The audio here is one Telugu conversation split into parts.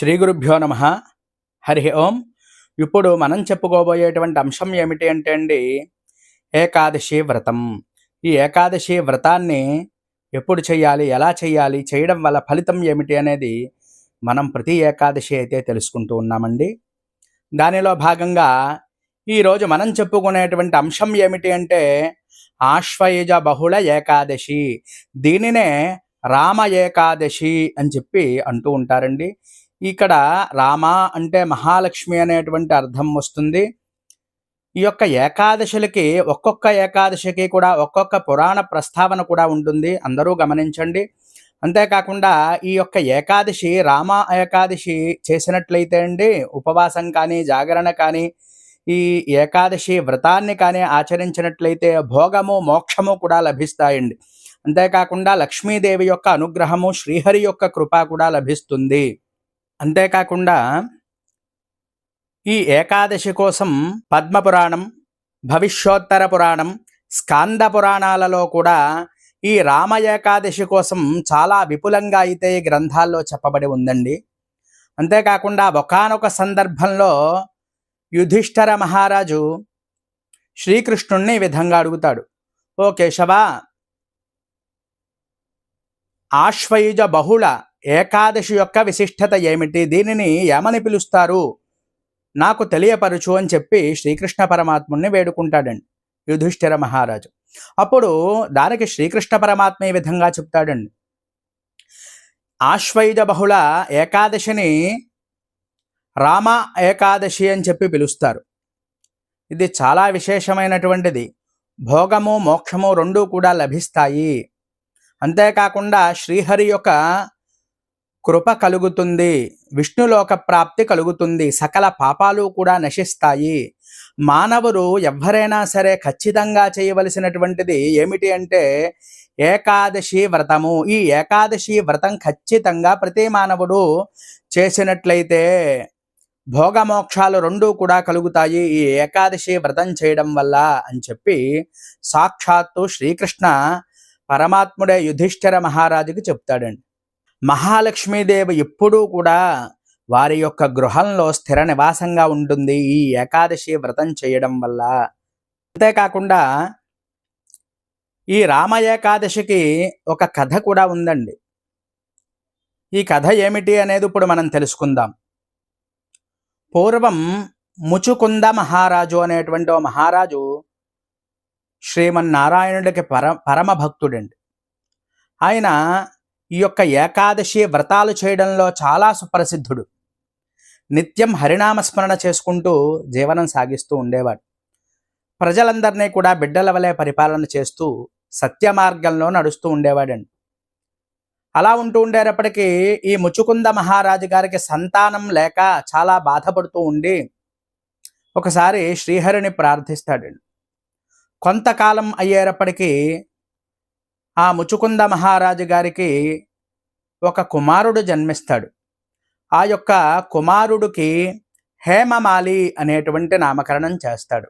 శ్రీ గురుభ్యో నమ. హరి ఓం. ఇప్పుడు మనం చెప్పుకోబోయేటువంటి అంశం ఏమిటి అంటే అండి ఏకాదశి వ్రతం. ఈ ఏకాదశి వ్రతాన్ని ఎప్పుడు చేయాలి ఎలా చేయాలి చేయడం వల్ల ఫలితం ఏమిటి అనేది మనం ప్రతి ఏకాదశి అయితే తెలుసుకుంటూ ఉన్నామండి. దానిలో భాగంగా ఈరోజు మనం చెప్పుకునేటువంటి అంశం ఏమిటి అంటే ఆశ్వయుజ బహుళ ఏకాదశి. దీనినే రామ ఏకాదశి అని చెప్పి అంటూ ఉంటారండి. ఇక్కడ రామ అంటే మహాలక్ష్మి అనేటువంటి అర్థం వస్తుంది. ఈ యొక్క ఏకాదశులకి ఒక్కొక్క ఏకాదశికి కూడా ఒక్కొక్క పురాణ ప్రస్తావన కూడా ఉంటుంది. అందరూ గమనించండి. అంతేకాకుండా ఈ యొక్క ఏకాదశి రామ ఏకాదశి చేసినట్లయితే అండి ఉపవాసం కానీ జాగరణ కానీ ఈ ఏకాదశి వ్రతాన్ని కానీ ఆచరించినట్లయితే భోగము మోక్షము కూడా లభిస్తాయండి. అంతేకాకుండా లక్ష్మీదేవి యొక్క అనుగ్రహము శ్రీహరి యొక్క కృప కూడా లభిస్తుంది. అంతేకాకుండా ఈ ఏకాదశి కోసం పద్మపురాణం భవిష్యోత్తర పురాణం స్కాంద పురాణాలలో కూడా ఈ రామ ఏకాదశి కోసం చాలా విపులంగా అయితే ఈ గ్రంథాల్లో చెప్పబడి ఉందండి. అంతేకాకుండా ఒకనొక సందర్భంలో యుధిష్ఠర మహారాజు శ్రీకృష్ణుణ్ణి ఈ విధంగా అడుగుతాడు. ఓ కేశవ ఆశ్వయుజ బహుళ ఏకాదశి యొక్క విశిష్టత ఏమిటి? దీనిని ఏమని పిలుస్తారు. నాకు తెలియపరచు అని చెప్పి శ్రీకృష్ణ పరమాత్ముని వేడుకుంటాడండి. యుధిష్ఠిర మహారాజు. అప్పుడు దానికి శ్రీకృష్ణ పరమాత్మ ఈ విధంగా చెప్తాడండి? ఆశ్వయుజ బహుళ ఏకాదశిని రామ ఏకాదశి అని చెప్పి పిలుస్తారు. ఇది చాలా విశేషమైనటువంటిది. భోగము మోక్షము రెండూ కూడా లభిస్తాయి. అంతేకాకుండా శ్రీహరి యొక్క కృప కలుగుతుంది విష్ణులోక ప్రాప్తి కలుగుతుంది సకల పాపాలు కూడా నశిస్తాయి. మానవులు ఎవరైనా సరే ఖచ్చితంగా చేయవలసినటువంటిది ఏమిటి అంటే ఏకాదశి వ్రతము. ఈ ఏకాదశి వ్రతం ఖచ్చితంగా ప్రతి మానవుడు చేసినట్లయితే భోగమోక్షాలు రెండూ కూడా కలుగుతాయి. ఈ ఏకాదశి వ్రతం చేయడం వల్ల అని చెప్పి సాక్షాత్తు శ్రీకృష్ణ పరమాత్ముడే యుధిష్ఠిర మహారాజుకి చెప్తాడండి. మహాలక్ష్మీదేవి ఎప్పుడూ కూడా వారి యొక్క గృహంలో స్థిర నివాసంగా ఉంటుంది. ఈ ఏకాదశి వ్రతం చేయడం వల్ల. అంతేకాకుండా ఈ రామ ఏకాదశికి ఒక కథ కూడా ఉందండి. ఈ కథ ఏమిటి అనేది ఇప్పుడు మనం తెలుసుకుందాం. పూర్వం ముచుకుంద మహారాజు అనేటువంటి ఓ మహారాజు శ్రీమన్నారాయణుడికి పర పరమ భక్తుడండి ఆయన ఈ యొక్క ఏకాదశి వ్రతాలు చేయడంలో చాలా సుప్రసిద్ధుడు. నిత్యం హరినామస్మరణ చేసుకుంటూ జీవనం సాగిస్తూ ఉండేవాడు. ప్రజలందరినీ కూడా బిడ్డల వలె పరిపాలన చేస్తూ సత్య మార్గంలో నడుస్తూ ఉండేవాడండి. అలా ఉంటూ ఉండేటప్పటికీ ఈ ముచుకుంద మహారాజు గారికి సంతానం లేక చాలా బాధపడుతూ ఉండి ఒకసారి శ్రీహరిని ప్రార్థిస్తాడండి. కొంతకాలం అయ్యేటప్పటికీ ఆ ముచుకుంద మహారాజు గారికి ఒక కుమారుడు జన్మిస్తాడు. ఆ యొక్క కుమారుడికి హేమమాలి అనేటువంటి నామకరణం చేస్తాడు.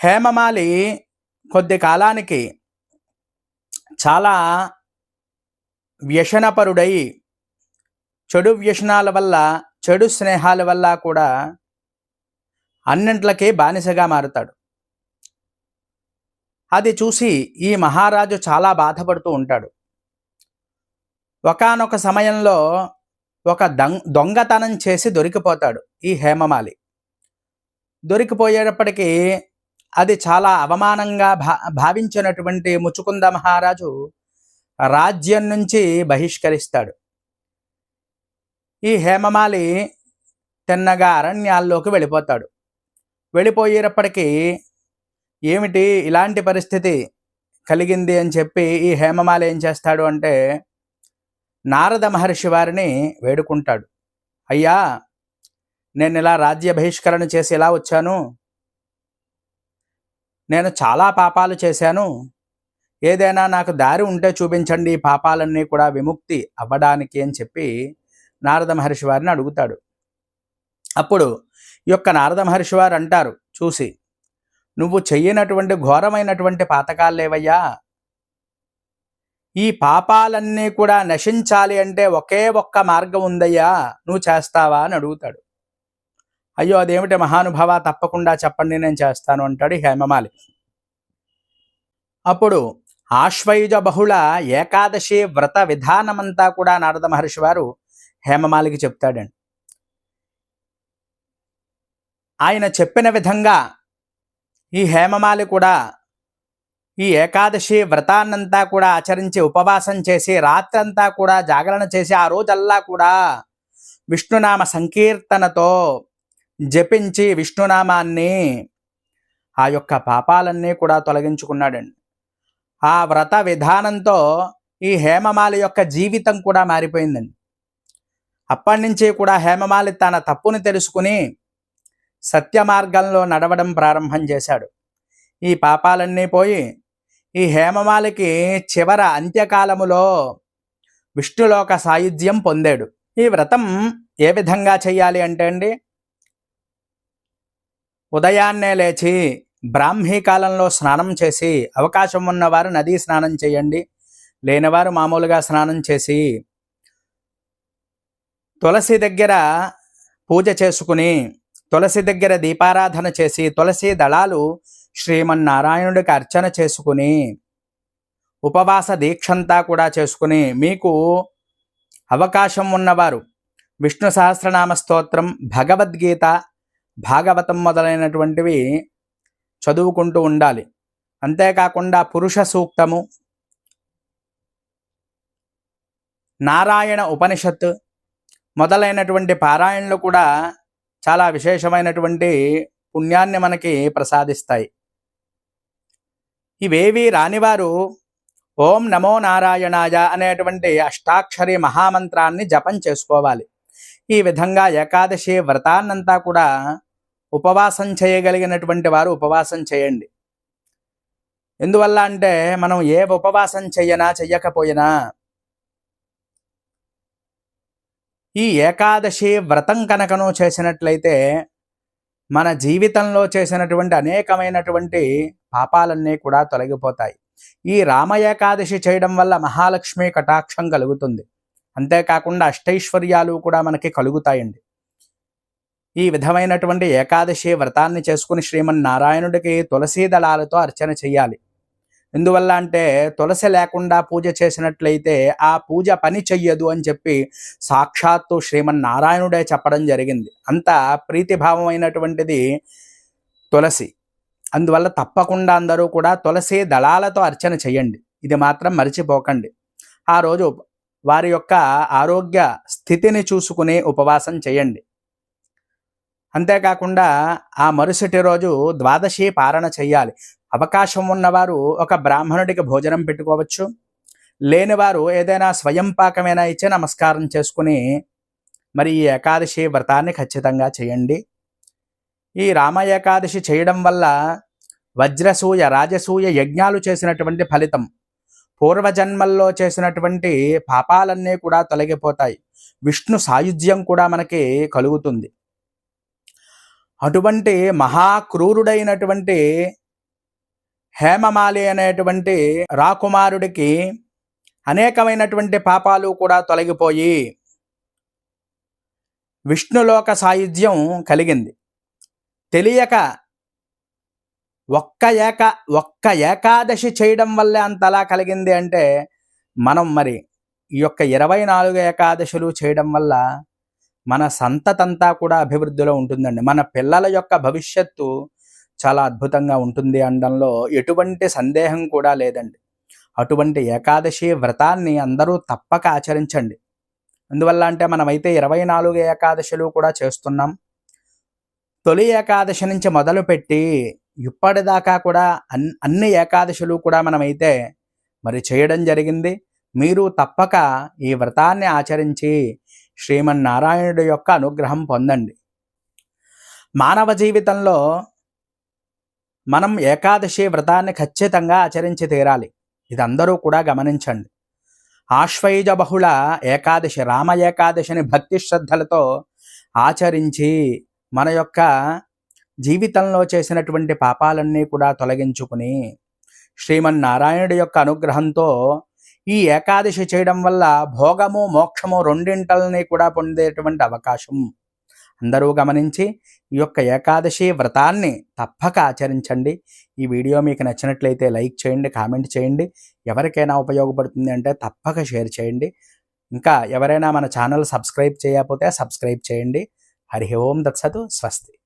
హేమమాలి కొద్ది కాలానికి చాలా వ్యసనపరుడై చెడు వ్యసనాల వల్ల చెడు స్నేహాల వల్ల కూడా అన్నింట్లకి బానిసగా మారుతాడు. అది చూసి ఈ మహారాజు చాలా బాధపడుతూ ఉంటాడు. ఒకానొక సమయంలో ఒక దొంగ దొంగతనం చేసి దొరికిపోతాడు ఈ హేమమాలి. దొరికిపోయేటప్పటికీ అది చాలా అవమానంగా భా భావించినటువంటి ముచుకుంద మహారాజు రాజ్యం నుంచి బహిష్కరిస్తాడు. ఈ హేమమాలి తిన్నగా అరణ్యాల్లోకి వెళ్ళిపోతాడు. వెళ్ళిపోయేటప్పటికీ ఏమిటి ఇలాంటి పరిస్థితి కలిగింది అని చెప్పి ఈ హేమమాల ఏం చేస్తాడు అంటే నారద మహర్షి వారిని వేడుకుంటాడు. అయ్యా నేను ఇలా రాజ్య బహిష్కరణ చేసి ఇలా వచ్చాను? నేను చాలా పాపాలు చేశాను. ఏదైనా నాకు దారి ఉంటే చూపించండి ఈ పాపాలన్నీ కూడా విముక్తి అవ్వడానికి అని చెప్పి నారద మహర్షి వారిని అడుగుతాడు. అప్పుడు ఈ యొక్క నారద మహర్షి వారు అంటారు చూసి నువ్వు చెయ్యనటువంటి ఘోరమైనటువంటి పాతకాలేవయ్యా ఈ పాపాలన్నీ కూడా నశించాలి అంటే ఒకే ఒక్క మార్గం ఉందయ్యా. నువ్వు చేస్తావా అని అడుగుతాడు. అయ్యో అదేమిటి మహానుభావ? తప్పకుండా చెప్పండి నేను చేస్తాను అంటాడు హేమమాలి. అప్పుడు ఆశ్వయుజ బహుళ ఏకాదశి వ్రత విధానమంతా కూడా నారద మహర్షి వారు హేమమాలికి చెప్తాడండి. ఆయన చెప్పిన విధంగా ఈ హేమమాలి కూడా ఈ ఏకాదశి వ్రతాన్నంతా కూడా ఆచరించి ఉపవాసం చేసి రాత్రంతా కూడా జాగరణ చేసి ఆ రోజల్లా కూడా విష్ణునామ సంకీర్తనతో జపించి విష్ణునామాన్ని ఆ యొక్క పాపాలన్నీ కూడా తొలగించుకున్నాడండి. ఆ వ్రత విధానంతో ఈ హేమమాలి యొక్క జీవితం కూడా మారిపోయిందండి. అప్పటి నుంచి కూడా హేమమాలి తన తప్పుని తెలుసుకుని సత్య మార్గంలో నడవడం ప్రారంభం చేశాడు. ఈ పాపాలన్నీ పోయి ఈ హేమమాలికి చివర అంత్యకాలములో విష్ణులోక సాయుధ్యం పొందాడు. ఈ వ్రతం ఏ విధంగా చేయాలి అంటే అండి? ఉదయాన్నే లేచి బ్రాహ్మీ కాలంలో స్నానం చేసి అవకాశం ఉన్నవారు నదీ స్నానం చేయండి. లేనివారు మామూలుగా స్నానం చేసి తులసి దగ్గర పూజ చేసుకుని తులసి దగ్గర దీపారాధన చేసి తులసి దళాలు శ్రీమన్నారాయణుడికి అర్చన చేసుకుని ఉపవాస దీక్షంతా కూడా చేసుకుని మీకు అవకాశం ఉన్నవారు. విష్ణు సహస్రనామ స్తోత్రం భగవద్గీత భాగవతం మొదలైనటువంటివి చదువుకుంటూ ఉండాలి. అంతేకాకుండా పురుష సూక్తము నారాయణ ఉపనిషత్ మొదలైనటువంటి పారాయణలు కూడా చాలా విశేషమైనటువంటి పుణ్యాన్ని మనకి ప్రసాదిస్తాయి. ఇవేవి రానివారు ఓం నమో నారాయణాయ అనేటువంటి అష్టాక్షరి మహామంత్రాన్ని జపం చేసుకోవాలి. ఈ విధంగా ఏకాదశి వ్రతాన్నంతా కూడా ఉపవాసం చేయగలిగినటువంటి వారు ఉపవాసం చేయండి. ఎందువల్ల అంటే మనం ఏ ఉపవాసం చెయ్యనా చెయ్యకపోయినా ఈ ఏకాదశి వ్రతం కనుకను చేసినట్లయితే మన జీవితంలో చేసినటువంటి అనేకమైనటువంటి పాపాలన్నీ కూడా తొలగిపోతాయి. ఈ రామ ఏకాదశి చేయడం వల్ల మహాలక్ష్మి కటాక్షం కలుగుతుంది. అంతేకాకుండా అష్టైశ్వర్యాలు కూడా మనకి కలుగుతాయండి. ఈ విధమైనటువంటి ఏకాదశి వ్రతాన్ని చేసుకుని శ్రీమన్నారాయణుడికి తులసీ దళాలతో అర్చన చేయాలి. ఎందువల్ల అంటే తులసి లేకుండా పూజ చేసినట్లయితే ఆ పూజ పని చెయ్యదు అని చెప్పి సాక్షాత్తు శ్రీమన్నారాయణుడే చెప్పడం జరిగింది. అంత ప్రీతిభావమైనటువంటిది తులసి. అందువల్ల తప్పకుండా అందరూ కూడా తులసి దళాలతో అర్చన చేయండి ఇది మాత్రం మర్చిపోకండి. ఆ రోజు వారి యొక్క ఆరోగ్య స్థితిని చూసుకుని ఉపవాసం చేయండి అంతేకాకుండా ఆ మరుసటి రోజు ద్వాదశి పారణ చెయ్యాలి. అవకాశం ఉన్నవారు ఒక బ్రాహ్మణుడికి భోజనం పెట్టుకోవచ్చు. లేనివారు ఏదైనా స్వయం పాకమైనా ఇచ్చి నమస్కారం చేసుకుని మరి ఈ ఏకాదశి వ్రతాన్ని ఖచ్చితంగా చేయండి. ఈ రామ ఏకాదశి చేయడం వల్ల వజ్రసూయ రాజసూయ యజ్ఞాలు చేసినటువంటి ఫలితం పూర్వజన్మల్లో చేసినటువంటి పాపాలన్నీ కూడా తొలగిపోతాయి. విష్ణు సాయుధ్యం కూడా మనకి కలుగుతుంది. అటువంటి మహాక్రూరుడైనటువంటి హేమమాలి అనేటువంటి రాకుమారుడికి అనేకమైనటువంటి పాపాలు కూడా తొలగిపోయి విష్ణులోక సాయుధ్యం కలిగింది. తెలియక ఒక్క ఏక ఒక్క ఏకాదశి చేయడం వల్లే అంతలా కలిగింది అంటే మనం మరి ఈ యొక్క ఇరవై నాలుగు ఏకాదశులు చేయడం వల్ల మన సంతతంతా కూడా అభివృద్ధిలో ఉంటుందండి. మన పిల్లల యొక్క భవిష్యత్తు చాలా అద్భుతంగా ఉంటుంది అనడంలో ఎటువంటి సందేహం కూడా లేదండి. అటువంటి ఏకాదశి వ్రతాన్ని అందరూ తప్పక ఆచరించండి. అందువల్ల అంటే మనమైతే ఇరవై నాలుగు ఏకాదశులు కూడా చేస్తున్నాం. తొలి ఏకాదశి నుంచి మొదలుపెట్టి ఇప్పటిదాకా కూడా అన్ అన్ని ఏకాదశులు కూడా మనమైతే మరి చేయడం జరిగింది. మీరు తప్పక ఈ వ్రతాన్ని ఆచరించి శ్రీమన్నారాయణుడి యొక్క అనుగ్రహం పొందండి. మానవ జీవితంలో మనం ఏకాదశి వ్రతాన్ని ఖచ్చితంగా ఆచరించి తీరాలి. ఇది అందరూ కూడా గమనించండి. ఆశ్వయుజ బహుళ ఏకాదశి రామ ఏకాదశిని భక్తి శ్రద్ధలతో ఆచరించి మన యొక్క జీవితంలో చేసినటువంటి పాపాలన్నీ కూడా తొలగించుకుని శ్రీమన్నారాయణుడి యొక్క అనుగ్రహంతో ఈ ఏకాదశి చేయడం వల్ల భోగము మోక్షము రెండింటల్ని కూడా పొందేటువంటి అవకాశం. అందరూ గమనించి ఈ యొక్క ఏకాదశి వ్రతాన్ని తప్పక ఆచరించండి. ఈ వీడియో మీకు నచ్చినట్లయితే లైక్ చేయండి కామెంట్ చేయండి. ఎవరికైనా ఉపయోగపడుతుంది అంటే తప్పక షేర్ చేయండి. ఇంకా ఎవరైనా మన ఛానల్ సబ్స్క్రైబ్ చేయకపోతే సబ్స్క్రైబ్ చేయండి. హరి ఓం దత్సతు స్వస్తి.